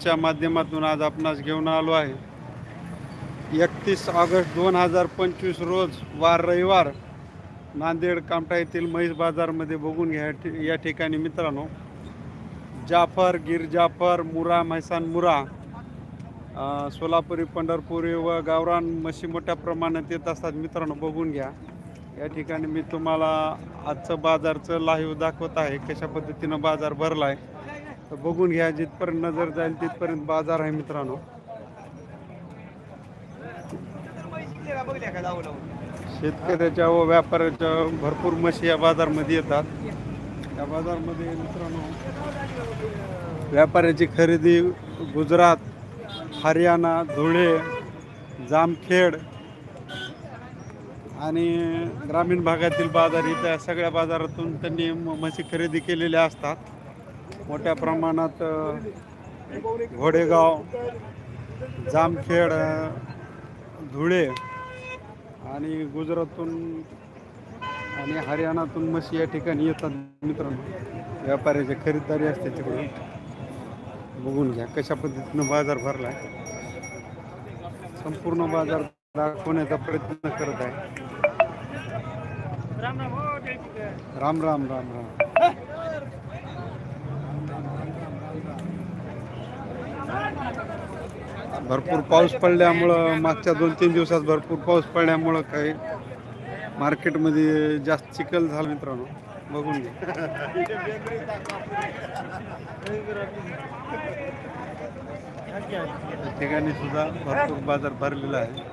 न्यूजच्या माध्यमातून आज आपणास घेऊन आलो आहे. एकतीस ऑगस्ट दोन हजार पंचवीस रोज वार रविवार नांदेड कामठा येथील म्हैस बाजारमध्ये बघून घ्या ठि- या ठिकाणी मित्रांनो. जाफर गिर जाफर मुरा म्हैसान मुरा सोलापुरी पंढरपुरी व गावरान म्हशी मोठ्या प्रमाणात येत असतात मित्रांनो बघून घ्या. या ठिकाणी मी तुम्हाला आजचं बाजारचं लाईव्ह दाखवत आहे कशा पद्धतीनं बाजार भरला आहे तर बघून घ्या जिथपर्यंत नजर जाईल तिथपर्यंत बाजार आहे मित्रांनो. शेतकऱ्याच्या व व्यापाऱ्याच्या भरपूर म्हशी या बाजारमध्ये येतात. या बाजारमध्ये मित्रांनो व्यापाऱ्याची खरेदी गुजरात हरियाणा धुळे जामखेड आणि ग्रामीण भागातील बाजार इथं सगळ्या बाजारातून त्यांनी म- म्हशी खरेदी केलेल्या असतात. मोठ्या प्रमाणात घोडेगाव जामखेड धुळे आणि गुजरातून आणि हरियाणातून म्हशी या ठिकाणी येतात मित्रांनो. व्यापाऱ्याची खरीददारी असते तिकडून बघून घ्या कशा पद्धतीनं बाजार भरला संपूर्ण बाजार दाखवण्याचा प्रयत्न करत आहे. राम राम. राम राम. भरपूर पाऊस पडल्यामुळं मागच्या दोन तीन दिवसात भरपूर पाऊस पडल्यामुळं काही मार्केटमध्ये जास्त चिखल झाला मित्रांनो. बघून घ्या. ठिकाणी सुद्धा भरपूर बाजार भरलेला आहे.